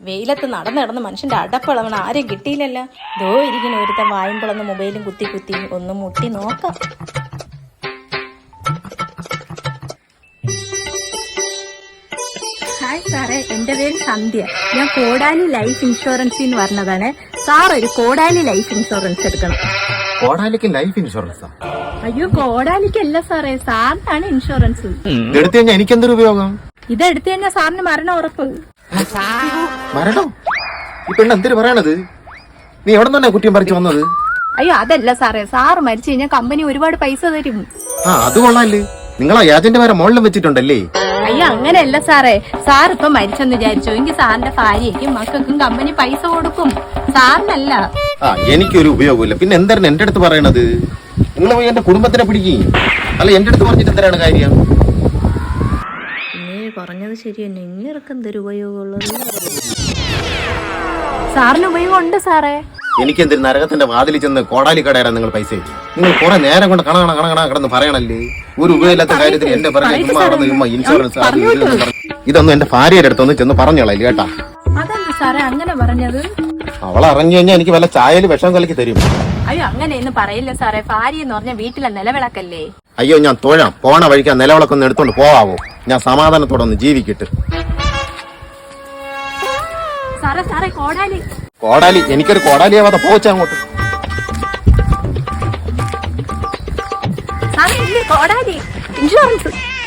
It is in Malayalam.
വെയിലത്ത് നടന്ന് നടന്ന് മനുഷ്യന്റെ അടപ്പിളവണ ആരെയും കിട്ടിയില്ലല്ലോ. ദോ ഇരിക്കുന്ന ഒരുത്ത വായുമ്പളന്ന് മൊബൈലും കുത്തി കുത്തി. ഒന്ന് മുട്ടി നോക്കാം. ഹായ് സാറേ എന്റെ പേര് സന്ധ്യ. ഞാൻ കോടാലി ലൈഫ് ഇൻഷുറൻസിൽ നിന്ന് പറഞ്ഞതാണ്. സാർ ഒരു കോടാലി ലൈഫ് ഇൻഷുറൻസ് എടുക്കണം. കോടാലിക്ക് ലൈഫ് ഇൻഷുറൻസാ? അയ്യോ കോടാലിക്കല്ല സാറേ. സാറിനാണ് ഇൻഷുറൻസ്. ഇതെടുത്തു കഴിഞ്ഞാൽ എനിക്കെന്തൊരു ഉപയോഗം? ഇതെടുത്തു കഴിഞ്ഞാൽ സാറിന് മരണം ഉറപ്പ്. മരണം? ഈ പെണ്ണ് എന്തിനു പറയണത്? നീ എവിടെ നിന്നെ കുറ്റിയും പറിച്ചു വന്നത്? അയ്യോ അതല്ല സാറേ. സാറ് മരിച്ചു കഴിഞ്ഞാൽ കമ്പനി ഒരുപാട് പൈസ തരും. ആ അത് കൊള്ളാല്ലേ. നിങ്ങളാ ഏജന്റുമാരെ മോളിലും വെച്ചിട്ടുണ്ടല്ലേ? അയ്യോ അങ്ങനെയല്ല സാറേ. സാർ ഇപ്പൊ മരിച്ചെന്ന് വിചാരിച്ചു. എങ്കിൽ സാറിന്റെ ഭാര്യയ്ക്കും മക്കൾക്കും കമ്പനി പൈസ കൊടുക്കും. സാറിനല്ല. ആ എനിക്കൊരു ഉപയോഗമില്ല. പിന്നെ എന്തായിരുന്നു എന്റെ അടുത്ത് പറയണത്? നിങ്ങൾ പോയി എന്റെ കുടുംബത്തിനെ പിടിക്കും. അല്ല എന്റെ അടുത്ത് പറഞ്ഞിട്ട് എന്താണ് കാര്യം? പറഞ്ഞത് ശരി തന്നെ ഇങ്ങനെയൊക്കെ എന്തൊരു ഉപയോഗമുള്ളത്? സാറിന് ഉപയോഗം ഉണ്ട് സാറേ. എനിക്ക് എന്തൊരു നരകത്തിന്റെ വാതിൽ ചെന്ന് കോടാലി കടയറാൻ നിങ്ങൾ പൈസ. നിങ്ങൾ കുറെ നേരം കൊണ്ട് കണകണ കണകണ കിടന്ന് പറയണല്ലേ? ഒരു ഉപയോഗമില്ലാത്ത കാര്യത്തിൽ എന്റെ പറഞ്ഞ ചുമ്മാ നടന്ന് ചുമ്മാ ഇൻഷുറൻസ് അത് ഇത് എന്ന് പറഞ്ഞ്. ഇതൊന്നും എന്റെ ഭാര്യയുടെ അടുത്തൊന്ന് ചെന്ന് പറഞ്ഞോളാം കേട്ടാ? അതെന്ത് സാറേ അങ്ങനെ പറഞ്ഞത്? അവൾ അറിഞ്ഞു കഴിഞ്ഞാൽ എനിക്ക് വല്ല ചായയിൽ വിഷം കലക്കി തരും. അയ്യോ അങ്ങനെയൊന്നും പറയില്ല സാറേ. ഭാര്യ എന്ന് പറഞ്ഞ വീട്ടിലെ നിലവിളക്കല്ലേ? അയ്യോ ഞാൻ തൊഴാം. പോണ വഴിക്ക് ആ നിലവിളക്കൊന്ന് എടുത്തോണ്ട് പോവാവോ? ഞാൻ സമാധാനത്തോടെ ഒന്ന് ജീവിക്കട്ടെ. കോടാലി. എനിക്കൊരു കോടാലിയാവാതെ പോവച്ച അങ്ങോട്ട്. കോടാലി? ഇൻഷുറൻസ്